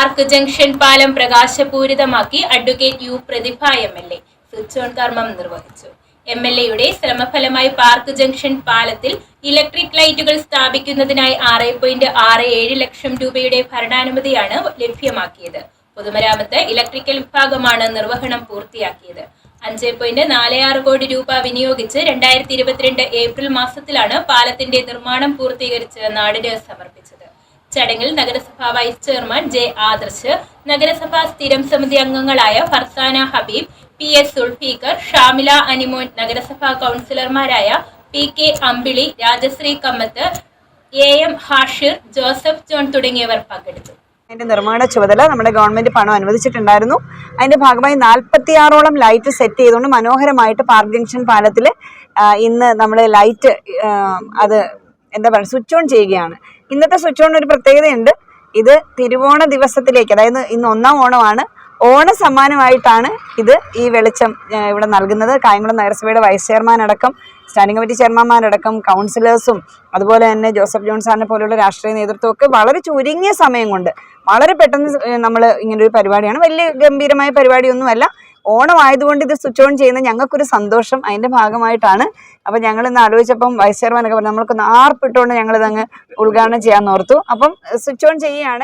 Park junction പാലം പ്രകാശപൂരിതമാക്കി advocate U Prathibha M L A switch on കർമ്മം നിർവഹിച്ചു. M L എയുടെ ശ്രമഫലമായി പാർക്ക് ജംഗ്ഷൻ പാലത്തിൽ ഇലക്ട്രിക് ലൈറ്റുകൾ സ്ഥാപിക്കുന്നതിനായി ആറ് പോയിന്റ് ആറ് ഏഴ് ലക്ഷം രൂപയുടെ ഭരണാനുമതിയാണ് ലഭ്യമാക്കിയത്. പൊതുമരാമത്ത് ഇലക്ട്രിക്കൽ വിഭാഗമാണ് നിർവഹണം പൂർത്തിയാക്കിയത്. അഞ്ച് പോയിന്റ് നാല് ആറ് കോടി രൂപ വിനിയോഗിച്ച് രണ്ടായിരത്തി ഇരുപത്തിരണ്ട് ഏപ്രിൽ മാസത്തിലാണ് പാലത്തിന്റെ നിർമ്മാണം പൂർത്തീകരിച്ച് നാടിന് സമർപ്പിച്ചത്. ചടങ്ങിൽ നഗരസഭാ വൈസ് ചെയർമാൻ ജെ ആദർശ് നഗരസഭാ സ്ഥിരം സമിതി അംഗങ്ങളായ ഫർസാന ഹബീബ് പി എസ് സുൾഫീഖർ ഷാമില അനിമോൻ നഗരസഭാ കൗൺസിലർമാരായ P K Ambili Rajashree Kamath A M Hashir Joseph John തുടങ്ങിയവർ പങ്കെടുത്തു. അതിന്റെ നിർമ്മാണ ചുമതല നമ്മുടെ ഗവൺമെന്റ് പണം അനുവദിച്ചിട്ടുണ്ടായിരുന്നു. അതിന്റെ ഭാഗമായി നാൽപ്പത്തിയാറോളം ലൈറ്റ് സെറ്റ് ചെയ്തുകൊണ്ട് മനോഹരമായിട്ട് പാർക്ക് ജംഗ്ഷൻ പാലത്തിൽ ഇന്ന് നമ്മൾ ലൈറ്റ് അത് എന്താ പറയുക സ്വിച്ച് ഓൺ ചെയ്യുകയാണ്. ഇന്നത്തെ സ്വിച്ച് ഓൺ ഒരു പ്രത്യേകതയുണ്ട്. ഇത് തിരുവോണ ദിവസത്തിലേക്ക് അതായത് ഇന്ന് ഒന്നാം ഓണമാണ്. ഓണ സമ്മാനമായിട്ടാണ് ഇത് ഈ വെളിച്ചം ഇവിടെ നൽകുന്നത്. കായംകുളം നഗരസഭയുടെ വൈസ് ചെയർമാൻ അടക്കം സ്റ്റാൻഡിംഗ് കമ്മിറ്റി ചെയർമാൻമാരടക്കം കൗൺസിലേഴ്സും അതുപോലെ തന്നെ ജോസഫ് ജോൺ സാറിനെ പോലെയുള്ള രാഷ്ട്രീയ നേതൃത്വമൊക്കെ വളരെ ചുരുങ്ങിയ സമയം കൊണ്ട് വളരെ പെട്ടെന്ന് നമ്മൾ ഇങ്ങനൊരു പരിപാടിയാണ്. വലിയ ഗംഭീരമായ പരിപാടിയൊന്നുമല്ല. ഓണം ആയതുകൊണ്ട് ഇത് സ്വിച്ച് ഓൺ ചെയ്യുന്ന ഞങ്ങൾക്കൊരു സന്തോഷം. അതിന്റെ ഭാഗമായിട്ടാണ്. അപ്പം ഞങ്ങൾ ഇന്ന് ആലോചിച്ചപ്പം വൈസ് ചെയർമാനൊക്കെ പറഞ്ഞു നമ്മൾക്കൊന്ന് ആർപ്പിട്ടുകൊണ്ട് ഞങ്ങളിതങ്ങ് ഉദ്ഘാടനം ചെയ്യാൻ ഓർത്തു. അപ്പം സ്വിച്ച് ഓൺ ചെയ്യുകയാണ്.